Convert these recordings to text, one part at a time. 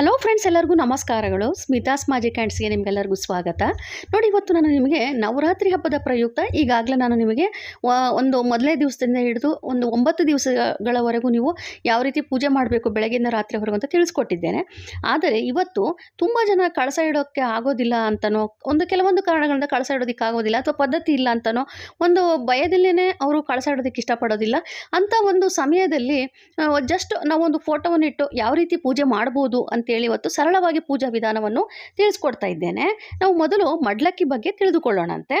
Hello friends ಎಲ್ಲರಿಗೂ ನಮಸ್ಕಾರಗಳು. Smitha's magic ಕ್ಯಾಂಡ್ಸ್ಗೆ ನಿಮಗೆಲ್ಲರಿಗೂ ಸ್ವಾಗತ. ನೋಡಿ, ಇವತ್ತು ನಾನು ನಿಮಗೆ ನವರಾತ್ರಿ ಹಬ್ಬದ ಪ್ರಯುಕ್ತ, ಈಗಾಗಲೇ ನಾನು ನಿಮಗೆ ಒಂದು ಮೊದಲೇ ದಿವಸದಿಂದ ಹಿಡಿದು ಒಂದು ಒಂಬತ್ತು ದಿವಸಗಳವರೆಗೂ ನೀವು ಯಾವ ರೀತಿ ಪೂಜೆ ಮಾಡಬೇಕು ಬೆಳಗ್ಗೆಯಿಂದ ರಾತ್ರಿವರೆಗೂ ಅಂತ ತಿಳಿಸ್ಕೊಟ್ಟಿದ್ದೇನೆ. ಆದರೆ, ಇವತ್ತು ತುಂಬ ಜನ ಕಳಸ ಇಡೋಕ್ಕೆ ಆಗೋದಿಲ್ಲ ಅಂತನೋ, ಒಂದು ಕೆಲವೊಂದು ಕಾರಣಗಳಿಂದ ಕಳಸ ಇಡೋದಕ್ಕೆ ಆಗೋದಿಲ್ಲ, ಅಥವಾ ಪದ್ಧತಿ ಇಲ್ಲ ಅಂತನೋ, ಒಂದು ಭಯದಲ್ಲೇ ಅವರು ಕಳಸ ಇಡೋದಕ್ಕೆ ಇಷ್ಟಪಡೋದಿಲ್ಲ. ಅಂತ ಒಂದು ಸಮಯದಲ್ಲಿ ಜಸ್ಟ್ ನಾವೊಂದು ಫೋಟೋವನ್ನು ಇಟ್ಟು ಯಾವ ರೀತಿ ಪೂಜೆ ಮಾಡ್ಬೋದು ಅಂತೇಳಿ ಇವತ್ತು ಸರಳವಾಗಿ ಪೂಜಾ ವಿಧಾನವನ್ನು ತಿಳಿಸ್ಕೊಡ್ತಾ ಇದ್ದೇನೆ. ನಾವು ಮೊದಲು ಮಡ್ಲಕ್ಕಿ ಬಗ್ಗೆ ತಿಳಿದುಕೊಳ್ಳೋಣಂತೆ.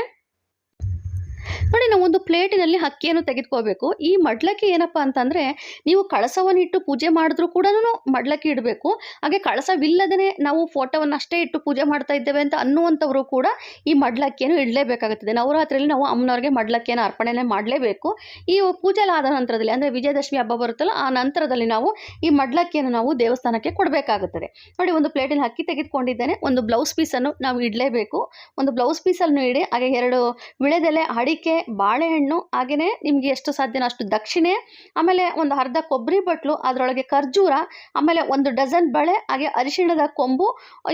ನೋಡಿ, ನಾವು ಒಂದು ಪ್ಲೇಟಿನಲ್ಲಿ ಅಕ್ಕಿಯನ್ನು ತೆಗೆದುಕೋಬೇಕು. ಈ ಮಡ್ಲಕ್ಕಿ ಏನಪ್ಪ ಅಂತಂದರೆ, ನೀವು ಕಳಸವನ್ನು ಇಟ್ಟು ಪೂಜೆ ಮಾಡಿದ್ರೂ ಕೂಡ ಮಡ್ಲಕ್ಕಿ ಇಡಬೇಕು. ಹಾಗೆ ಕಳಸವಿಲ್ಲದೇ ನಾವು ಫೋಟೋವನ್ನು ಅಷ್ಟೇ ಇಟ್ಟು ಪೂಜೆ ಮಾಡ್ತಾ ಇದ್ದೇವೆ ಅಂತ ಅನ್ನುವಂಥವರು ಕೂಡ ಈ ಮಡ್ಲಕ್ಕಿಯನ್ನು ಇಡಲೇಬೇಕಾಗುತ್ತದೆ. ನವರಾತ್ರಿಯಲ್ಲಿ ನಾವು ಅಮ್ಮನವ್ರಿಗೆ ಮಡ್ಲಕ್ಕಿಯನ್ನು ಅರ್ಪಣೆನೇ ಮಾಡಲೇಬೇಕು. ಈ ಪೂಜೆ ಎಲ್ಲ ಆದ ನಂತರದಲ್ಲಿ, ಅಂದರೆ ವಿಜಯದಶಮಿ ಹಬ್ಬ ಬರುತ್ತಲ್ಲ, ಆ ನಂತರದಲ್ಲಿ ನಾವು ಈ ಮಡ್ಲಕ್ಕಿಯನ್ನು ನಾವು ದೇವಸ್ಥಾನಕ್ಕೆ ಕೊಡಬೇಕಾಗುತ್ತದೆ. ನೋಡಿ, ಒಂದು ಪ್ಲೇಟಿನ ಅಕ್ಕಿ ತೆಗೆದುಕೊಂಡಿದ್ದೇನೆ. ಒಂದು ಬ್ಲೌಸ್ ಪೀಸನ್ನು ನಾವು ಇಡಲೇಬೇಕು. ಒಂದು ಬ್ಲೌಸ್ ಪೀಸನ್ನು ಇಡಿ, ಹಾಗೆ ಎರಡು ವಿಳೆದೆಲೆ ಅಡಿಕೆ, ಬಾಳೆಹಣ್ಣು ಹಾಗೆಯೇ ನಿಮಗೆ ಎಷ್ಟು ಸಾಧ್ಯನೋ ಅಷ್ಟು ದಕ್ಷಿಣೆ, ಆಮೇಲೆ ಒಂದು ಅರ್ಧ ಕೊಬ್ಬರಿ ಬಟ್ಲು, ಅದರೊಳಗೆ ಖರ್ಜೂರ, ಆಮೇಲೆ ಒಂದು ಡಜನ್ ಬಳೆ, ಹಾಗೆ ಅರಿಶಿಣದ ಕೊಂಬು,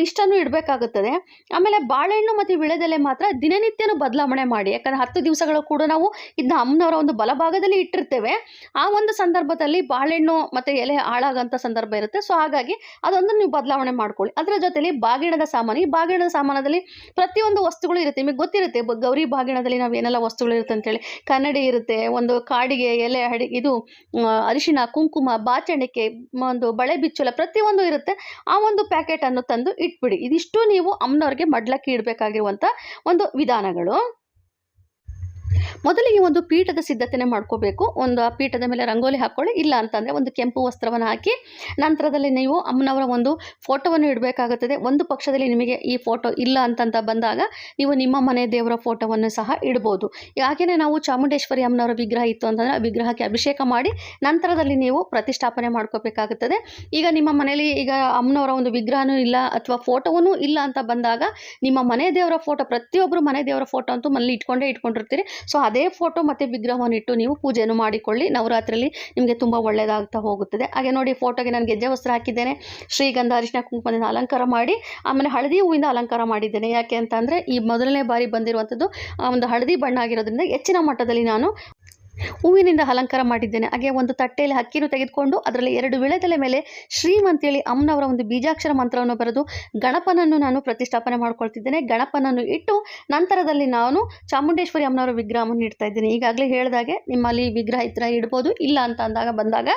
ಇಷ್ಟನ್ನು ಇಡಬೇಕಾಗುತ್ತದೆ. ಆಮೇಲೆ ಬಾಳೆಹಣ್ಣು ಮತ್ತು ವಿಳೆದೆಲೆ ಮಾತ್ರ ದಿನನಿತ್ಯನೂ ಬದಲಾವಣೆ ಮಾಡಿ. ಯಾಕಂದರೆ ಹತ್ತು ದಿವಸಗಳು ಕೂಡ ನಾವು ಇದನ್ನ ಅಮ್ಮನವರ ಒಂದು ಬಲಭಾಗದಲ್ಲಿ ಇಟ್ಟಿರ್ತೇವೆ. ಆ ಒಂದು ಸಂದರ್ಭದಲ್ಲಿ ಬಾಳೆಹಣ್ಣು ಮತ್ತು ಎಲೆ ಹಾಳಾಗೋಂಥ ಸಂದರ್ಭ ಇರುತ್ತೆ. ಸೊ ಹಾಗಾಗಿ ಅದೊಂದು ನೀವು ಬದಲಾವಣೆ ಮಾಡ್ಕೊಳ್ಳಿ. ಅದರ ಜೊತೆಯಲ್ಲಿ ಬಾಗಿಣದ ಸಾಮಾನು. ಈ ಬಾಗಿಣದ ಸಾಮಾನದಲ್ಲಿ ಪ್ರತಿಯೊಂದು ವಸ್ತುಗಳು ಇರುತ್ತೆ. ನಿಮಗೆ ಗೊತ್ತಿರುತ್ತೆ, ಗೌರಿ ಬಾಗಿಣದಲ್ಲಿ ನಾವು ಏನೆಲ್ಲ ವಸ್ತುಗಳು ಇರುತ್ತೆ ಅಂತೇಳಿ. ಕನ್ನಡಿ ಇರುತ್ತೆ, ಒಂದು ಕಾಡಿಗೆ ಎಲೆ ಅಡಿ, ಇದು ಅರಿಶಿನ ಕುಂಕುಮ, ಬಾಚಣಿಕೆ, ಒಂದು ಬಳೆ ಬಿಚ್ಚುಲ ಪ್ರತಿಯೊಂದು ಇರುತ್ತೆ. ಆ ಒಂದು ಪ್ಯಾಕೆಟನ್ನು ತಂದು ಇಟ್ಬಿಡಿ. ಇದಿಷ್ಟು ನೀವು ಅಮ್ಮನವ್ರಿಗೆ ಮಡ್ಲಕ್ಕೆ ಇಡಬೇಕಾಗಿರುವಂಥ ಒಂದು ವಿಧಾನಗಳು. ಮೊದಲಿಗೆ ಒಂದು ಪೀಠದ ಸಿದ್ಧತೆನೇ ಮಾಡ್ಕೋಬೇಕು. ಒಂದು ಆ ಪೀಠದ ಮೇಲೆ ರಂಗೋಲಿ ಹಾಕ್ಕೊಳ್ಳಿ ಇಲ್ಲ ಅಂತಂದರೆ ಒಂದು ಕೆಂಪು ವಸ್ತ್ರವನ್ನು ಹಾಕಿ, ನಂತರದಲ್ಲಿ ನೀವು ಅಮ್ಮನವರ ಒಂದು ಫೋಟೋವನ್ನು ಇಡಬೇಕಾಗುತ್ತದೆ. ಒಂದು ಪಕ್ಷದಲ್ಲಿ ನಿಮಗೆ ಈ ಫೋಟೋ ಇಲ್ಲ ಅಂತಂತ ಬಂದಾಗ ನೀವು ನಿಮ್ಮ ಮನೆ ದೇವರ ಫೋಟೋವನ್ನು ಸಹ ಇಡ್ಬೋದು. ಹಾಗೆಯೇ ನಾವು ಚಾಮುಂಡೇಶ್ವರಿ ಅಮ್ಮನವರ ವಿಗ್ರಹ ಇತ್ತು ಅಂತಂದರೆ ಆ ವಿಗ್ರಹಕ್ಕೆ ಅಭಿಷೇಕ ಮಾಡಿ, ನಂತರದಲ್ಲಿ ನೀವು ಪ್ರತಿಷ್ಠಾಪನೆ ಮಾಡ್ಕೋಬೇಕಾಗುತ್ತದೆ. ಈಗ ನಿಮ್ಮ ಮನೆಯಲ್ಲಿ ಈಗ ಅಮ್ಮನವರ ಒಂದು ವಿಗ್ರಹನೂ ಇಲ್ಲ ಅಥವಾ ಫೋಟೋವೂ ಇಲ್ಲ ಅಂತ ಬಂದಾಗ ನಿಮ್ಮ ಮನೆ ದೇವರ ಫೋಟೋ ಪ್ರತಿಯೊಬ್ಬರು ಮನೆ ದೇವರ ಫೋಟೋ ಅಂತೂ ಮನೇಲಿ ಇಟ್ಕೊಂಡೇ ಇಟ್ಕೊಂಡಿರ್ತೀರಿ. ಸೊ ಅದೇ ಫೋಟೋ ಮತ್ತು ವಿಗ್ರಹವನ್ನು ಇಟ್ಟು ನೀವು ಪೂಜೆಯನ್ನು ಮಾಡಿಕೊಳ್ಳಿ. ನವರಾತ್ರಿಯಲ್ಲಿ ನಿಮಗೆ ತುಂಬ ಒಳ್ಳೆಯದಾಗ್ತಾ ಹೋಗುತ್ತದೆ. ಹಾಗೆ ನೋಡಿ ಫೋಟೋಗೆ ನಾನು ಗೆಜ್ಜೆ ವಸ್ತ್ರ ಹಾಕಿದ್ದೇನೆ. ಶ್ರೀಗಂಧ, ಅರಿಶಿನ, ಕುಂಕುಮದಿಂದ ಅಲಂಕಾರ ಮಾಡಿ, ಆಮೇಲೆ ಹಳದಿ ಹೂವಿಂದ ಅಲಂಕಾರ ಮಾಡಿದ್ದೇನೆ. ಯಾಕೆ ಅಂತಂದರೆ ಈ ಮೊದಲನೇ ಬಾರಿ ಬಂದಿರುವಂಥದ್ದು ಒಂದು ಹಳದಿ ಬಣ್ಣ ಆಗಿರೋದ್ರಿಂದ ಹೆಚ್ಚಿನ ಮಟ್ಟದಲ್ಲಿ ನಾನು ಹೂವಿನಿಂದ ಅಲಂಕಾರ ಮಾಡಿದ್ದೇನೆ. ಹಾಗೆ ಒಂದು ತಟ್ಟೆಯಲ್ಲಿ ಅಕ್ಕಿನೂ ತೆಗೆದುಕೊಂಡು ಅದರಲ್ಲಿ ಎರಡು ವಿಳೆದೆಲೆ ಮೇಲೆ ಶ್ರೀಮ್ ಅಂತೇಳಿ ಅಮ್ಮನವರ ಒಂದು ಬೀಜಾಕ್ಷರ ಮಂತ್ರವನ್ನು ಬರೆದು ಗಣಪನನ್ನು ನಾನು ಪ್ರತಿಷ್ಠಾಪನೆ ಮಾಡ್ಕೊಳ್ತಿದ್ದೇನೆ. ಗಣಪನನ್ನು ಇಟ್ಟು ನಂತರದಲ್ಲಿ ನಾನು ಚಾಮುಂಡೇಶ್ವರಿ ಅಮ್ಮನವರ ವಿಗ್ರಹವನ್ನು ಇಡ್ತಾ ಇದ್ದೇನೆ. ಈಗಾಗಲೇ ಹೇಳಿದಾಗೆ ನಿಮ್ಮಲ್ಲಿ ವಿಗ್ರಹ ಇತ್ರ ಇಡ್ಬೋದು. ಇಲ್ಲ ಅಂತ ಅಂದಾಗ ಬಂದಾಗ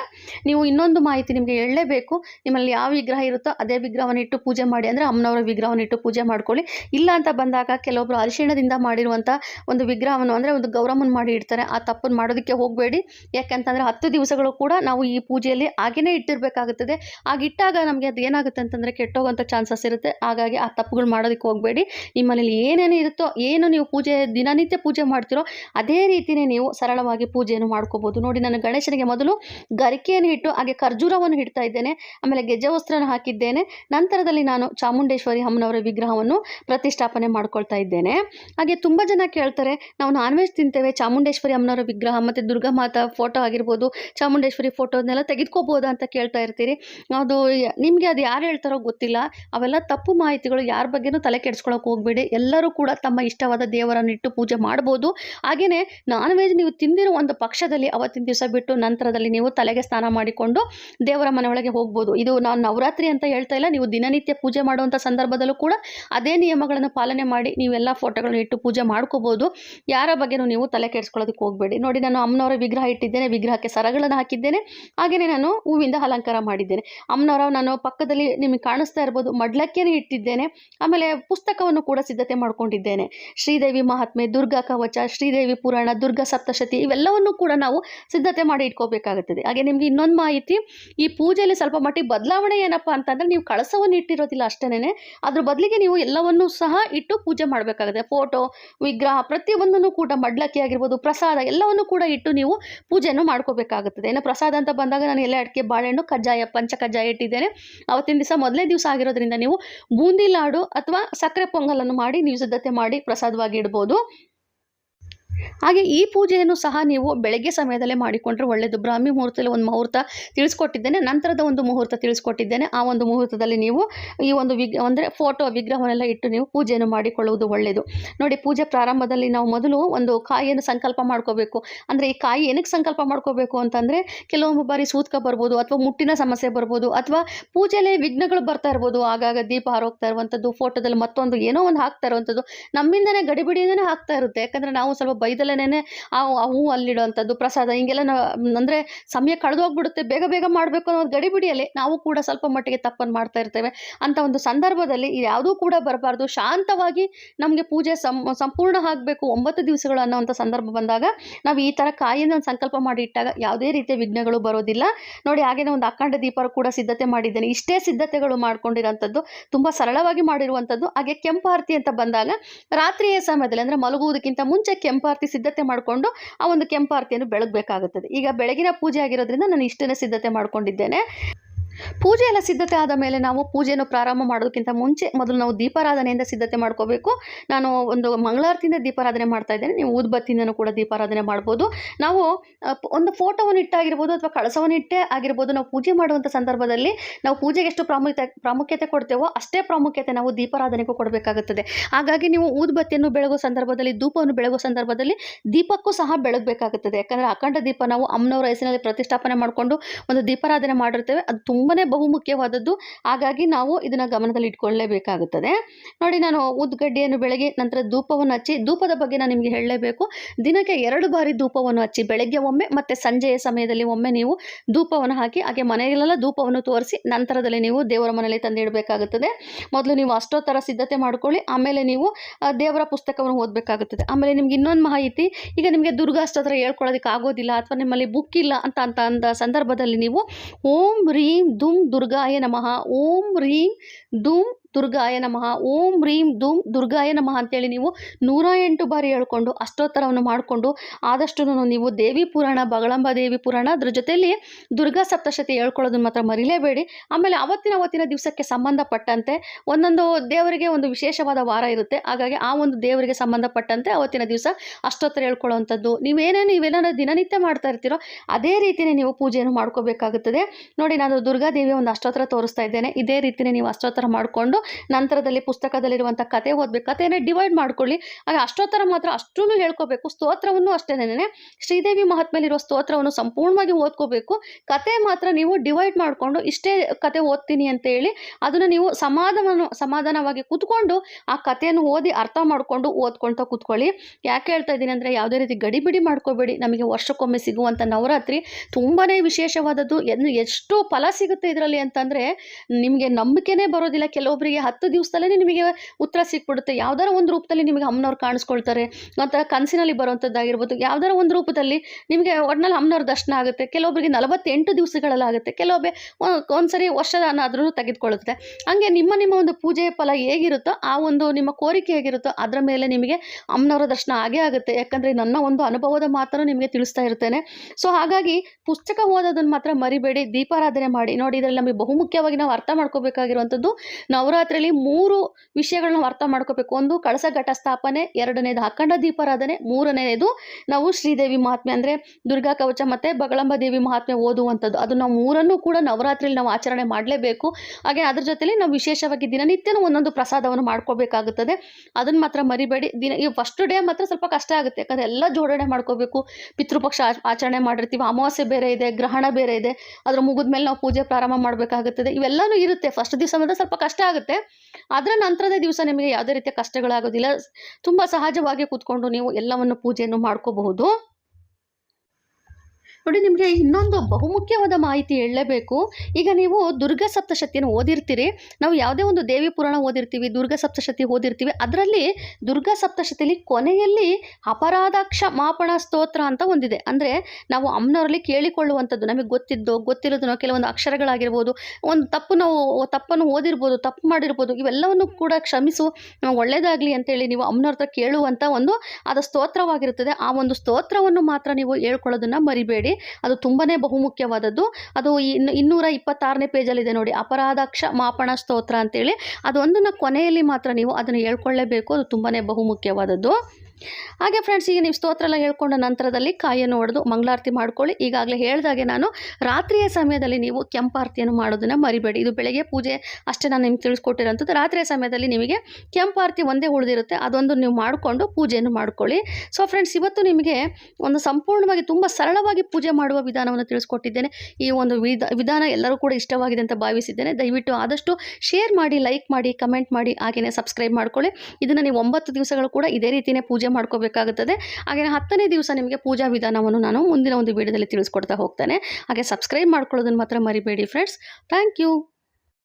ನೀವು ಇನ್ನೊಂದು ಮಾಹಿತಿ ನಿಮಗೆ ಹೇಳಲೇಬೇಕು. ನಿಮ್ಮಲ್ಲಿ ಯಾವ ವಿಗ್ರಹ ಇರುತ್ತೋ ಅದೇ ವಿಗ್ರಹವನ್ನು ಇಟ್ಟು ಪೂಜೆ ಮಾಡಿ ಅಂದರೆ ಅಮ್ಮನವರ ವಿಗ್ರಹವನ್ನು ಇಟ್ಟು ಪೂಜೆ ಮಾಡ್ಕೊಳ್ಳಿ. ಇಲ್ಲ ಅಂತ ಬಂದಾಗ ಕೆಲವೊಬ್ಬರು ಅರಿಶಿಣದಿಂದ ಮಾಡಿರುವಂಥ ಒಂದು ವಿಗ್ರಹವನ್ನು ಅಂದರೆ ಒಂದು ಗೌರಮ್ಮನ ಮಾಡಿ ಇಡ್ತಾರೆ. ಆ ತಪ್ಪನ್ನು ಮಾಡೋದಕ್ಕೆ ಹೋಗಬೇಡಿ. ಯಾಕೆಂತಂದರೆ ಹತ್ತು ದಿವಸಗಳು ಕೂಡ ನಾವು ಈ ಪೂಜೆಯಲ್ಲಿ ಹಾಗೆಯೇ ಇಟ್ಟಿರಬೇಕಾಗುತ್ತದೆ. ಆಗಿಟ್ಟಾಗ ನಮಗೆ ಅದು ಏನಾಗುತ್ತೆ ಅಂತಂದರೆ ಕೆಟ್ಟೋಗೋಂಥ ಚಾನ್ಸಸ್ ಇರುತ್ತೆ. ಹಾಗಾಗಿ ಆ ತಪ್ಪುಗಳು ಮಾಡೋದಕ್ಕೆ ಹೋಗಬೇಡಿ. ನಿಮ್ಮನೇಲಿ ಏನೇನು ಇರುತ್ತೋ ಏನು ನೀವು ಪೂಜೆ, ದಿನನಿತ್ಯ ಪೂಜೆ ಮಾಡ್ತಿರೋ ಅದೇ ರೀತಿಯೇ ನೀವು ಸರಳವಾಗಿ ಪೂಜೆಯನ್ನು ಮಾಡ್ಕೋಬೋದು. ನೋಡಿ, ನಾನು ಗಣೇಶನಿಗೆ ಮೊದಲು ಗರಿಕೆಯನ್ನು ಇಟ್ಟು ಹಾಗೆ ಖರ್ಜೂರವನ್ನು ಇಡ್ತಾ ಇದ್ದೇನೆ. ಆಮೇಲೆ ಗೆಜ್ಜೆ ವಸ್ತ್ರನ ಹಾಕಿದ್ದೇನೆ. ನಂತರದಲ್ಲಿ ನಾನು ಚಾಮುಂಡೇಶ್ವರಿ ಅಮ್ಮನವರ ವಿಗ್ರಹವನ್ನು ಪ್ರತಿಷ್ಠಾಪನೆ ಮಾಡ್ಕೊಳ್ತಾ ಇದ್ದೇನೆ. ಹಾಗೆ ತುಂಬ ಜನ ಕೇಳ್ತಾರೆ, ನಾವು ನಾನ್ ವೆಜ್ ತಿಂತೇವೆ, ಚಾಮುಂಡೇಶ್ವರಿ ಅಮ್ಮನವರ ವಿಗ್ರಹ ಮತ್ತು ದುರ್ಗಾ ಮಾತಾ ಫೋಟೋ ಆಗಿರ್ಬೋದು, ಚಾಮುಂಡೇಶ್ವರಿ ಫೋಟೋನೆಲ್ಲ ತೆಗೆದುಕೋಬೋದಾ ಅಂತ ಕೇಳ್ತಾ ಇರ್ತೀರಿ. ಅದು ನಿಮಗೆ ಅದು ಯಾರು ಹೇಳ್ತಾರೋ ಗೊತ್ತಿಲ್ಲ. ಅವೆಲ್ಲ ತಪ್ಪು ಮಾಹಿತಿಗಳು ಯಾರ ಬಗ್ಗೆನೂ ತಲೆ ಕೆಡಿಸ್ಕೊಳಕ್ಕೆ ಹೋಗಬೇಡಿ. ಎಲ್ಲರೂ ಕೂಡ ತಮ್ಮ ಇಷ್ಟವಾದ ದೇವರನ್ನು ಇಟ್ಟು ಪೂಜೆ ಮಾಡ್ಬೋದು. ಹಾಗೆಯೇ ನಾನ್ ವೆಜ್ ನೀವು ತಿಂದಿರೋ ಒಂದು ಪಕ್ಷದಲ್ಲಿ ಅವತ್ತಿನ ದಿವಸ ಬಿಟ್ಟು ನಂತರದಲ್ಲಿ ನೀವು ತಲೆಗೆ ಸ್ನಾನ ಮಾಡಿಕೊಂಡು ದೇವರ ಮನೆಯೊಳಗೆ ಹೋಗ್ಬೋದು. ಇದು ನಾನು ನವರಾತ್ರಿ ಅಂತ ಹೇಳ್ತಾ ಇಲ್ಲ. ನೀವು ದಿನನಿತ್ಯ ಪೂಜೆ ಮಾಡುವಂಥ ಸಂದರ್ಭದಲ್ಲೂ ಕೂಡ ಅದೇ ನಿಯಮಗಳನ್ನು ಪಾಲನೆ ಮಾಡಿ ನೀವೆಲ್ಲ ಫೋಟೋಗಳನ್ನ ಇಟ್ಟು ಪೂಜೆ ಮಾಡ್ಕೋಬೋದು. ಯಾರ ಬಗ್ಗೆನೂ ನೀವು ತಲೆ ಕೆಡಿಸ್ಕೊಳ್ಳೋದಕ್ಕೆ ಹೋಗಬೇಡಿ. ನೋಡಿ ನಾನು ಅಮ್ಮನವರ ವಿಗ್ರಹ ಇಟ್ಟಿದ್ದೇನೆ, ವಿಗ್ರಹಕ್ಕೆ ಸರಗಳನ್ನು ಹಾಕಿದ್ದೇನೆ, ಹಾಗೆಯೇ ನಾನು ಹೂವಿಂದ ಅಲಂಕಾರ ಮಾಡಿದ್ದೇನೆ. ಅಮ್ಮನವರ ನಾನು ಪಕ್ಕದಲ್ಲಿ ನಿಮಗೆ ಕಾಣಿಸ್ತಾ ಇರ್ಬೋದು, ಮಡ್ಲಕ್ಕೇನೆ ಇಟ್ಟಿದ್ದೇನೆ, ಆಮೇಲೆ ಪುಸ್ತಕವನ್ನು ಕೂಡ ಸಿದ್ಧತೆ ಮಾಡ್ಕೊಂಡಿದ್ದೇನೆ. ಶ್ರೀದೇವಿ ಮಹಾತ್ಮೆ, ದುರ್ಗಾ ಕವಚ, ಶ್ರೀದೇವಿ ಪುರಾಣ, ದುರ್ಗಾ ಸಪ್ತಶತಿ ಇವೆಲ್ಲವನ್ನು ಕೂಡ ನಾವು ಸಿದ್ಧತೆ ಮಾಡಿ ಇಟ್ಕೋಬೇಕಾಗುತ್ತದೆ. ಹಾಗೆ ನಿಮಗೆ ಇನ್ನೊಂದು ಮಾಹಿತಿ, ಈ ಪೂಜೆಯಲ್ಲಿ ಸ್ವಲ್ಪ ಮಟ್ಟಿಗೆ ಬದಲಾವಣೆ ಏನಪ್ಪ ಅಂತಂದರೆ ನೀವು ಕಳಸವನ್ನು ಇಟ್ಟಿರೋದಿಲ್ಲ ಅಷ್ಟೇನೆ ಅದ್ರ ಬದಲಿಗೆ ನೀವು ಎಲ್ಲವನ್ನೂ ಸಹ ಇಟ್ಟು ಪೂಜೆ ಮಾಡಬೇಕಾಗುತ್ತೆ. ಫೋಟೋ, ವಿಗ್ರಹ, ಪ್ರತಿಯೊಂದನ್ನು ಕೂಡ ಮಡ್ಲಕ್ಕಿ ಆಗಿರ್ಬೋದು, ಪ್ರಸಾದ ಎಲ್ಲವನ್ನು ಕೂಡ ಇಟ್ಟು ನೀವು ಪೂಜೆಯನ್ನು ಮಾಡ್ಕೋಬೇಕಾಗುತ್ತದೆ. ಇನ್ನು ಪ್ರಸಾದ ಅಂತ ಬಂದಾಗ ನಾನು ಎಲ್ಲ ಅಡಿಕೆ, ಬಾಳೆಹಣ್ಣು, ಕಜ್ಜಾಯ, ಪಂಚ ಕಜ್ಜಾಯ ಇಟ್ಟಿದ್ದೇನೆ. ಅವತ್ತಿನ ದಿವಸ ಮೊದಲೇ ದಿವಸ ಆಗಿರೋದ್ರಿಂದ ನೀವು ಬೂಂದಿ, ಲಾಡು ಅಥವಾ ಸಕ್ಕರೆ ಪೊಂಗಲನ್ನು ಮಾಡಿ ನೀವು ಸಿದ್ಧತೆ ಮಾಡಿ ಪ್ರಸಾದವಾಗಿ ಇಡ್ಬೋದು. ಹಾಗೆ ಈ ಪೂಜೆಯನ್ನು ಸಹ ನೀವು ಬೆಳಗ್ಗೆ ಸಮಯದಲ್ಲೇ ಮಾಡಿಕೊಂಡ್ರೆ ಒಳ್ಳೆಯದು ಬ್ರಾಹ್ಮಿ ಮುಹೂರ್ತದಲ್ಲಿ ಒಂದು ಮುಹೂರ್ತ ತಿಳಿಸ್ಕೊಟ್ಟಿದ್ದೇನೆ, ನಂತರದ ಒಂದು ಮುಹೂರ್ತ ತಿಳಿಸ್ಕೊಟ್ಟಿದ್ದೇನೆ. ಆ ಒಂದು ಮುಹೂರ್ತದಲ್ಲಿ ನೀವು ಈ ಒಂದು ವಿಗ್, ಅಂದರೆ ಫೋಟೋ ವಿಗ್ರಹವನ್ನೆಲ್ಲ ಇಟ್ಟು ನೀವು ಪೂಜೆಯನ್ನು ಮಾಡಿಕೊಳ್ಳುವುದು ಒಳ್ಳೆಯದು ನೋಡಿ, ಪೂಜೆ ಪ್ರಾರಂಭದಲ್ಲಿ ನಾವು ಮೊದಲು ಒಂದು ಕಾಯಿಯನ್ನು ಸಂಕಲ್ಪ ಮಾಡ್ಕೋಬೇಕು. ಅಂದರೆ ಈ ಕಾಯಿ ಏನಕ್ಕೆ ಸಂಕಲ್ಪ ಮಾಡ್ಕೋಬೇಕು ಅಂತಂದರೆ ಕೆಲವೊಂದು ಬಾರಿ ಸೂತ್ಕ ಬರ್ಬೋದು ಅಥವಾ ಮುಟ್ಟಿನ ಸಮಸ್ಯೆ ಬರ್ಬೋದು ಅಥವಾ ಪೂಜೆಯಲ್ಲಿ ವಿಘ್ನಗಳು ಬರ್ತಾ ಇರ್ಬೋದು. ಆಗಾಗ ದೀಪ ಹಾರೋಗ್ತಾ ಇರುವಂಥದ್ದು ಫೋಟೋದಲ್ಲಿ ಮತ್ತೊಂದು ಏನೋ ಒಂದು ಹಾಕ್ತಾ ಇರುವಂಥದ್ದು ನಮ್ಮಿಂದನೇ ಗಡಿಬಿಡಿಯಿಂದನೇ ಹಾಕ್ತಾ ಇರುತ್ತೆ. ಯಾಕಂದರೆ ನಾವು ಸ್ವಲ್ಪ ಆ ಆ ಹೂ ಅಲ್ಲಿಡುವಂಥದ್ದು, ಪ್ರಸಾದ ಹಿಂಗೆಲ್ಲ ನಾವು, ಅಂದರೆ ಸಮಯ ಕಳೆದೋಗ್ಬಿಡುತ್ತೆ, ಬೇಗ ಬೇಗ ಮಾಡಬೇಕು ಅನ್ನೋದು ಗಡಿಬಿಡಿಯಲ್ಲಿ ನಾವು ಕೂಡ ಸ್ವಲ್ಪ ಮಟ್ಟಿಗೆ ತಪ್ಪನ್ನು ಮಾಡ್ತಾ ಇರ್ತೇವೆ. ಅಂತ ಒಂದು ಸಂದರ್ಭದಲ್ಲಿ ಯಾವುದೂ ಕೂಡ ಬರಬಾರ್ದು. ಶಾಂತವಾಗಿ ನಮಗೆ ಪೂಜೆ ಸಂಪೂರ್ಣ ಆಗಬೇಕು ಒಂಬತ್ತು ದಿವಸಗಳು ಅನ್ನೋವಂಥ ಸಂದರ್ಭ ಬಂದಾಗ ನಾವು ಈ ಥರ ಕಾಯಿನ ಸಂಕಲ್ಪ ಮಾಡಿ ಇಟ್ಟಾಗ ಯಾವುದೇ ರೀತಿಯ ವಿಘ್ನಗಳು ಬರೋದಿಲ್ಲ. ನೋಡಿ, ಹಾಗೇನೆ ಒಂದು ಅಖಂಡ ದೀಪ ಕೂಡ ಸಿದ್ಧತೆ ಮಾಡಿದ್ದೇನೆ. ಇಷ್ಟೇ ಸಿದ್ಧತೆಗಳು ಮಾಡ್ಕೊಂಡಿರೋಂಥದ್ದು, ತುಂಬ ಸರಳವಾಗಿ ಮಾಡಿರುವಂಥದ್ದು, ಹಾಗೆ ಕೆಂಪಾರತಿ ಅಂತ ಬಂದಾಗ ರಾತ್ರಿಯ ಸಮಯದಲ್ಲಿ, ಅಂದರೆ ಮಲಗುವುದಕ್ಕಿಂತ ಮುಂಚೆ ಕೆಂಪಾರತಿ ಸಿದ್ಧತೆ ಮಾಡಿಕೊಂಡು ಆ ಒಂದು ಕೆಂಪಾರತಿಯನ್ನು ಬೆಳಗಬೇಕಾಗುತ್ತದೆ. ಈಗ ಬೆಳಗಿನ ಪೂಜೆ ಆಗಿರೋದ್ರಿಂದ ನಾನು ಇಷ್ಟನ್ನೇ ಸಿದ್ಧತೆ ಮಾಡ್ಕೊಂಡಿದ್ದೇನೆ. ಪೂಜೆ ಎಲ್ಲ ಸಿದ್ಧತೆ ಆದ ಮೇಲೆ ನಾವು ಪೂಜೆಯನ್ನು ಪ್ರಾರಂಭ ಮಾಡೋದಕ್ಕಿಂತ ಮುಂಚೆ ಮೊದಲು ನಾವು ದೀಪಾರಾಧನೆಯಿಂದ ಸಿದ್ಧತೆ ಮಾಡ್ಕೋಬೇಕು. ನಾನು ಒಂದು ಮಂಗಳಾರತಿಯಿಂದ ದೀಪಾರಾಧನೆ ಮಾಡ್ತಾ ಇದ್ದೇನೆ. ನೀವು ಊದ್ಬತ್ತಿಯಿಂದನೂ ಕೂಡ ದೀಪಾರಾಧನೆ ಮಾಡ್ಬೋದು. ನಾವು ಒಂದು ಫೋಟೋವನ್ನು ಇಟ್ಟಾಗಿರ್ಬೋದು ಅಥವಾ ಕಳಸವನ್ನು ಇಟ್ಟೇ ಆಗಿರ್ಬೋದು ನಾವು ಪೂಜೆ ಮಾಡುವಂಥ ಸಂದರ್ಭದಲ್ಲಿ ನಾವು ಪೂಜೆಗೆ ಎಷ್ಟು ಪ್ರಾಮುಖ್ಯತೆ ಪ್ರಾಮುಖ್ಯತೆ ಕೊಡ್ತೇವೋ ಅಷ್ಟೇ ಪ್ರಾಮುಖ್ಯತೆ ನಾವು ದೀಪಾರಾಧನೆಗೂ ಕೊಡಬೇಕಾಗುತ್ತದೆ. ಹಾಗಾಗಿ ನೀವು ಊದ್ಬತ್ತಿಯನ್ನು ಬೆಳಗೋ ಸಂದರ್ಭದಲ್ಲಿ, ಧೂಪವನ್ನು ಬೆಳಗೋ ಸಂದರ್ಭದಲ್ಲಿ ದೀಪಕ್ಕೂ ಸಹ ಬೆಳಗಬೇಕಾಗುತ್ತದೆ. ಯಾಕಂದರೆ ಅಖಂಡ ದೀಪ ನಾವು ಅಮ್ಮನವರ ಹೆಸರಿನಲ್ಲಿ ಪ್ರತಿಷ್ಠಾಪನೆ ಮಾಡಿಕೊಂಡು ಒಂದು ದೀಪಾರಾಧನೆ ಮಾಡಿರ್ತೇವೆ. ಅದು ತುಂಬಾ ಬಹುಮುಖ್ಯವಾದದ್ದು. ಹಾಗಾಗಿ ನಾವು ಇದನ್ನು ಗಮನದಲ್ಲಿ ಇಟ್ಕೊಳ್ಳೇಬೇಕಾಗುತ್ತದೆ. ನೋಡಿ, ನಾನು ಉದ್ಗಡ್ಡೆಯನ್ನು ಬೆಳಗ್ಗೆ ನಂತರ ಧೂಪವನ್ನು ಹಚ್ಚಿ, ಧೂಪದ ಬಗ್ಗೆ ನಾನು ನಿಮಗೆ ಹೇಳಲೇಬೇಕು. ದಿನಕ್ಕೆ ಎರಡು ಬಾರಿ ಧೂಪವನ್ನು ಹಚ್ಚಿ, ಬೆಳಗ್ಗೆ ಒಮ್ಮೆ ಮತ್ತು ಸಂಜೆಯ ಸಮಯದಲ್ಲಿ ಒಮ್ಮೆ ನೀವು ಧೂಪವನ್ನು ಹಾಕಿ, ಹಾಗೆ ಮನೆಯಲ್ಲೆಲ್ಲ ಧೂಪವನ್ನು ತೋರಿಸಿ, ನಂತರದಲ್ಲಿ ನೀವು ದೇವರ ಮನೆಯಲ್ಲಿ ತಂದಿಡಬೇಕಾಗುತ್ತದೆ. ಮೊದಲು ನೀವು ಅಷ್ಟೋ ಥರ ಸಿದ್ಧತೆ ಮಾಡ್ಕೊಳ್ಳಿ, ಆಮೇಲೆ ನೀವು ದೇವರ ಪುಸ್ತಕವನ್ನು ಓದಬೇಕಾಗುತ್ತದೆ. ಆಮೇಲೆ ನಿಮ್ಗೆ ಇನ್ನೊಂದು ಮಾಹಿತಿ, ಈಗ ನಿಮಗೆ ದುರ್ಗಾಷ್ಟೋತ್ರ ಹೇಳ್ಕೊಳ್ಳೋದಕ್ಕೆ ಆಗೋದಿಲ್ಲ ಅಥವಾ ನಿಮ್ಮಲ್ಲಿ ಬುಕ್ ಇಲ್ಲ ಅಂತ ಅಂತ ಅಂದ ಸಂದರ್ಭದಲ್ಲಿ ನೀವು ಓಂ, ರೀಂ ದುಮ್ ದುರ್ಗಾಯ ನಮಃ ಓಂ ರೀಂ ದುಮ್ ದುರ್ಗಾಯ ನಮಃ. ಓಂ ರೀಂ ಧೂಮ್ ದುರ್ಗಾಯ ನಮಃ ಅಂತೇಳಿ ನೀವು ನೂರ ಎಂಟು ಬಾರಿ ಹೇಳ್ಕೊಂಡು ಅಷ್ಟೋತ್ತರವನ್ನು ಮಾಡಿಕೊಂಡು ಆದಷ್ಟು ನೀವು ದೇವಿ ಪುರಾಣ, ಬಗಳಂಬ ದೇವಿ ಪುರಾಣ, ಅದ್ರ ಜೊತೆಯಲ್ಲಿ ದುರ್ಗಾ ಸಪ್ತಶತಿ ಹೇಳ್ಕೊಳ್ಳೋದನ್ನ ಮಾತ್ರ ಮರಿಲೇಬೇಡಿ. ಆಮೇಲೆ ಅವತ್ತಿನ ಅವತ್ತಿನ ದಿವಸಕ್ಕೆ ಸಂಬಂಧಪಟ್ಟಂತೆ ಒಂದೊಂದು ದೇವರಿಗೆ ಒಂದು ವಿಶೇಷವಾದ ವಾರ ಇರುತ್ತೆ. ಹಾಗಾಗಿ ಆ ಒಂದು ದೇವರಿಗೆ ಸಂಬಂಧಪಟ್ಟಂತೆ ಅವತ್ತಿನ ದಿವಸ ಅಷ್ಟೋತ್ತರ ಹೇಳ್ಕೊಳ್ಳೋವಂಥದ್ದು. ನೀವೇನೇ ನೀವೇನಾದ್ರೂ ದಿನನಿತ್ಯ ಮಾಡ್ತಾ ಇರ್ತೀರೋ ಅದೇ ರೀತಿಯೇ ನೀವು ಪೂಜೆಯನ್ನು ಮಾಡ್ಕೋಬೇಕಾಗುತ್ತದೆ. ನೋಡಿ ನಾನು ದುರ್ಗಾ ದುರ್ಗಾದೇವಿಯ ಒಂದು ಅಷ್ಟೋತ್ತರ ತೋರಿಸ್ತಾ ಇದ್ದೇನೆ. ಇದೇ ರೀತಿಯೇ ನೀವು ಅಷ್ಟೋತ್ತರ ಮಾಡಿಕೊಂಡು ನಂತರದಲ್ಲಿ ಪುಸ್ತಕದಲ್ಲಿರುವಂಥ ಕತೆ ಓದ್ಬೇಕು. ಕಥೆನೇ ಡಿವೈಡ್ ಮಾಡ್ಕೊಳ್ಳಿ. ಅಷ್ಟೋತ್ತರ ಮಾತ್ರ ಅಷ್ಟೂ ಹೇಳ್ಕೋಬೇಕು. ಸ್ತೋತ್ರವನ್ನು ಅಷ್ಟೇನೆ ಶ್ರೀದೇವಿ ಮಹಾತ್ಮೆಯಲ್ಲಿರೋ ಸ್ತೋತ್ರವನ್ನು ಸಂಪೂರ್ಣವಾಗಿ ಓದ್ಕೋಬೇಕು. ಕತೆ ಮಾತ್ರ ನೀವು ಡಿವೈಡ್ ಮಾಡಿಕೊಂಡು ಇಷ್ಟೇ ಕತೆ ಓದ್ತೀನಿ ಅಂತ ಹೇಳಿ ಅದನ್ನು ನೀವು ಸಮಾಧಾನ ಸಮಾಧಾನವಾಗಿ ಕೂತ್ಕೊಂಡು ಆ ಕಥೆಯನ್ನು ಓದಿ ಅರ್ಥ ಮಾಡಿಕೊಂಡು ಓದ್ಕೊಳ್ತಾ ಕೂತ್ಕೊಳ್ಳಿ. ಯಾಕೆ ಹೇಳ್ತಾ ಇದ್ದೀನಿ ಅಂದರೆ ಯಾವುದೇ ರೀತಿ ಗಡಿಬಿಡಿ ಮಾಡ್ಕೋಬೇಡಿ. ನಮಗೆ ವರ್ಷಕ್ಕೊಮ್ಮೆ ಸಿಗುವಂಥ ನವರಾತ್ರಿ ತುಂಬಾ ವಿಶೇಷವಾದದ್ದು. ಎಷ್ಟು ಫಲ ಸಿಗುತ್ತೆ ಇದರಲ್ಲಿ ಅಂತಂದರೆ ನಿಮಗೆ ನಂಬಿಕೆನೇ ಬರೋದಿಲ್ಲ. ಕೆಲವೊಬ್ಬರಿಗೆ ಹತ್ತು ದಿವಸದಲ್ಲೇ ನಿಮಗೆ ಉತ್ತರ ಸಿಕ್ಬಿಡುತ್ತೆ. ಯಾವ್ದಾರ ಒಂದು ರೂಪದಲ್ಲಿ ನಿಮಗೆ ಅಮ್ಮನವ್ರು ಕಾಣಿಸ್ಕೊಳ್ತಾರೆ. ಮತ್ತು ಕನಸಿನಲ್ಲಿ ಬರುವಂಥದ್ದಾಗಿರ್ಬೋದು. ಯಾವ್ದಾರ ಒಂದು ರೂಪದಲ್ಲಿ ನಿಮಗೆ ಒಟ್ನಲ್ಲಿ ಅಮ್ಮನವ್ರ ದರ್ಶನ ಆಗುತ್ತೆ. ಕೆಲವೊಬ್ಬರಿಗೆ ನಲವತ್ತೆಂಟು ದಿವಸಗಳಲ್ಲಾಗುತ್ತೆ. ಕೆಲವೊಬ್ಬೆ ಒಂದ್ಸರಿ ವರ್ಷದಾನಾದ್ರೂ ತೆಗೆದುಕೊಳ್ಳುತ್ತೆ. ಹಂಗೆ ನಿಮ್ಮ ನಿಮ್ಮ ಒಂದು ಪೂಜೆಯ ಫಲ ಹೇಗಿರುತ್ತೋ ಆ ಒಂದು ನಿಮ್ಮ ಕೋರಿಕೆ ಹೇಗಿರುತ್ತೋ ಅದರ ಮೇಲೆ ನಿಮಗೆ ಅಮ್ಮನವರ ದರ್ಶನ ಆಗೇ ಆಗುತ್ತೆ. ಯಾಕಂದರೆ ನನ್ನ ಒಂದು ಅನುಭವದ ಮಾತ್ರ ನಿಮಗೆ ತಿಳಿಸ್ತಾ ಇರ್ತೇನೆ. ಸೊ ಹಾಗಾಗಿ ಪುಸ್ತಕ ಓದೋದನ್ನು ಮಾತ್ರ ಮರಿಬೇಡಿ. ದೀಪಾರಾಧನೆ ಮಾಡಿ. ನೋಡಿ, ಇದರಲ್ಲಿ ನಮಗೆ ಬಹುಮುಖ್ಯವಾಗಿ ನಾವು ಅರ್ಥ ಮಾಡ್ಕೋಬೇಕಾಗಿರುವಂಥದ್ದು ನವರಾತ್ರಿಯಲ್ಲಿ ಮೂರು ವಿಷಯಗಳನ್ನ ಅರ್ಥ ಮಾಡ್ಕೋಬೇಕು. ಒಂದು ಕಳಸ ಘಟ ಸ್ಥಾಪನೆ, ಎರಡನೇದು ಅಖಂಡ ದೀಪಾರಾಧನೆ, ಮೂರನೇದು ನಾವು ಶ್ರೀದೇವಿ ಮಹಾತ್ಮೆ ಅಂದರೆ ದುರ್ಗಾ ಕವಚ ಮತ್ತು ಬಗಳಂಬ ದೇವಿ ಮಹಾತ್ಮೆ ಓದುವಂಥದ್ದು. ಅದು ನಾವು ಮೂರನ್ನು ಕೂಡ ನವರಾತ್ರಿಯಲ್ಲಿ ನಾವು ಆಚರಣೆ ಮಾಡಲೇಬೇಕು. ಹಾಗೆ ಅದ್ರ ಜೊತೆಲಿ ನಾವು ವಿಶೇಷವಾಗಿ ದಿನನಿತ್ಯನೂ ಒಂದೊಂದು ಪ್ರಸಾದವನ್ನು ಮಾಡ್ಕೋಬೇಕಾಗುತ್ತದೆ. ಅದನ್ನು ಮಾತ್ರ ಮರಿಬೇಡಿ. ದಿನ ಈ ಫಸ್ಟ್ ಡೇ ಮಾತ್ರ ಸ್ವಲ್ಪ ಕಷ್ಟ ಆಗುತ್ತೆ. ಯಾಕಂದರೆ ಎಲ್ಲ ಜೋಡಣೆ ಮಾಡ್ಕೋಬೇಕು. ಪಿತೃಪಕ್ಷ ಆಚ- ಆಚರಣೆ ಮಾಡಿರ್ತೀವಿ. ಅಮಾವಾಸ್ಯೆ ಬೇರೆ ಇದೆ, ಗ್ರಹಣ ಬೇರೆ ಇದೆ. ಅದ್ರ ಮುಗಿದ ಮೇಲೆ ನಾವು ಪೂಜೆ ಪ್ರಾರಂಭ ಮಾಡಬೇಕಾಗುತ್ತದೆ. ಇವೆಲ್ಲನೂ ಇರುತ್ತೆ. ಫಸ್ಟ್ ದಿವಸ ಮಾತ್ರ ಸ್ವಲ್ಪ ಕಷ್ಟ ಆಗುತ್ತೆ. ಅದರ ನಂತರದ ದಿವಸ ನಿಮಗೆ ಯಾವುದೇ ರೀತಿಯ ಕಷ್ಟಗಳಾಗೋದಿಲ್ಲ. ತುಂಬ ಸಹಜವಾಗಿ ಕೂತ್ಕೊಂಡು ನೀವು ಎಲ್ಲವನ್ನು ಪೂಜೆಯನ್ನು ಮಾಡ್ಕೋಬಹುದು. ನೋಡಿ, ನಿಮಗೆ ಇನ್ನೊಂದು ಬಹುಮುಖ್ಯವಾದ ಮಾಹಿತಿ ಹೇಳಲೇಬೇಕು. ಈಗ ನೀವು ದುರ್ಗಾ ಸಪ್ತಶತಿಯನ್ನು ಓದಿರ್ತೀರಿ. ನಾವು ಯಾವುದೇ ಒಂದು ದೇವಿ ಪುರಾಣ ಓದಿರ್ತೀವಿ, ದುರ್ಗಾ ಸಪ್ತಶತಿ ಓದಿರ್ತೀವಿ. ಅದರಲ್ಲಿ ದುರ್ಗಾ ಸಪ್ತಶತಿಯಲ್ಲಿ ಕೊನೆಯಲ್ಲಿ ಅಪರಾಧಾಕ್ಷ ಮಾಪಣ ಸ್ತೋತ್ರ ಅಂತ ಒಂದಿದೆ. ಅಂದರೆ ನಾವು ಅಮ್ಮನವರಲ್ಲಿ ಕೇಳಿಕೊಳ್ಳುವಂಥದ್ದು, ನಮಗೆ ಗೊತ್ತಿದ್ದೋ ಗೊತ್ತಿರೋದನ್ನೋ ಕೆಲವೊಂದು ಅಕ್ಷರಗಳಾಗಿರ್ಬೋದು, ಒಂದು ತಪ್ಪು ನಾವು ತಪ್ಪನ್ನು ಓದಿರ್ಬೋದು, ತಪ್ಪು ಮಾಡಿರ್ಬೋದು, ಇವೆಲ್ಲವನ್ನು ಕೂಡ ಕ್ಷಮಿಸು ಒಳ್ಳೆಯದಾಗಲಿ ಅಂತೇಳಿ ನೀವು ಅಮ್ಮನವ್ರ ಹತ್ರ ಕೇಳುವಂಥ ಒಂದು ಅದು ಸ್ತೋತ್ರವಾಗಿರುತ್ತದೆ. ಆ ಒಂದು ಸ್ತೋತ್ರವನ್ನು ಮಾತ್ರ ನೀವು ಹೇಳ್ಕೊಳ್ಳೋದನ್ನು ಮರಿಬೇಡಿ. ಅದು ತುಂಬಾ ಬಹುಮುಖ್ಯವಾದದ್ದು. ಅದು ಇನ್ನು ಇನ್ನೂರ ಇಪ್ಪತ್ತಾರನೇ ಪೇಜಲ್ಲಿದೆ ನೋಡಿ. ಅಪರಾಧಾಕ್ಷ ಮಾಪಣ ಸ್ತೋತ್ರ ಅಂತೇಳಿ. ಅದೊಂದನ್ನು ಕೊನೆಯಲ್ಲಿ ಮಾತ್ರ ನೀವು ಅದನ್ನು ಹೇಳ್ಕೊಳ್ಳೇಬೇಕು. ಅದು ತುಂಬಾ ಬಹುಮುಖ್ಯವಾದದ್ದು. ಹಾಗೆ ಫ್ರೆಂಡ್ಸ್ ಈಗ ನೀವು ಸ್ತೋತ್ರ ಎಲ್ಲ ಹೇಳ್ಕೊಂಡ ನಂತರದಲ್ಲಿ ಕಾಯನ್ನು ಹೊಡೆದು ಮಂಗಳಾರತಿ ಮಾಡ್ಕೊಳ್ಳಿ. ಈಗಾಗಲೇ ಹೇಳಿದಾಗೆ ನಾನು ರಾತ್ರಿಯ ಸಮಯದಲ್ಲಿ ನೀವು ಕೆಂಪಾರತಿಯನ್ನು ಮಾಡೋದನ್ನು ಮರಿಬೇಡಿ. ಇದು ಬೆಳಗ್ಗೆ ಪೂಜೆ ಅಷ್ಟೇ ನಾನು ನಿಮ್ಗೆ ತಿಳಿಸ್ಕೊಟ್ಟಿರೋಂಥದ್ದು. ರಾತ್ರಿಯ ಸಮಯದಲ್ಲಿ ನಿಮಗೆ ಕೆಂಪಾರತಿ ಒಂದೇ ಉಳಿದಿರುತ್ತೆ. ಅದೊಂದು ನೀವು ಮಾಡಿಕೊಂಡು ಪೂಜೆಯನ್ನು ಮಾಡ್ಕೊಳ್ಳಿ. ಸೊ ಫ್ರೆಂಡ್ಸ್ ಇವತ್ತು ನಿಮಗೆ ಒಂದು ಸಂಪೂರ್ಣವಾಗಿ ತುಂಬ ಸರಳವಾಗಿ ಪೂಜೆ ಮಾಡುವ ವಿಧಾನವನ್ನು ತಿಳಿಸ್ಕೊಟ್ಟಿದ್ದೇನೆ. ಈ ಒಂದು ವಿಧ, ವಿಧಾನ ಎಲ್ಲರೂ ಕೂಡ ಇಷ್ಟವಾಗಿದೆ ಅಂತ ಭಾವಿಸಿದ್ದೇನೆ. ದಯವಿಟ್ಟು ಆದಷ್ಟು ಶೇರ್ ಮಾಡಿ ಲೈಕ್ ಮಾಡಿ ಕಮೆಂಟ್ ಮಾಡಿ, ಹಾಗೆಯೇ ಸಬ್ಸ್ಕ್ರೈಬ್ ಮಾಡ್ಕೊಳ್ಳಿ. ಇದನ್ನು ನೀವು ಒಂಬತ್ತು ದಿವಸಗಳು ಕೂಡ ಇದೇ ರೀತಿಯೇ ಪೂಜೆ ಮಾಡ್ಕೋಬೇಕಾಗುತ್ತದೆ. ಹಾಗೆ ಹತ್ತನೇ ದಿವಸ ನಿಮಗೆ ಪೂಜಾ ವಿಧಾನವನ್ನು ನಾನು ಮುಂದಿನ ಒಂದು ವಿಡಿಯೋದಲ್ಲಿ ತಿಳಿಸ್ಕೊಡ್ತಾ ಹೋಗ್ತೇನೆ. ಹಾಗೆ ಸಬ್ಸ್ಕ್ರೈಬ್ ಮಾಡ್ಕೊಳ್ಳೋದನ್ನು ಮಾತ್ರ ಮರಿಬೇಡಿ ಫ್ರೆಂಡ್ಸ್ ಥ್ಯಾಂಕ್ ಯು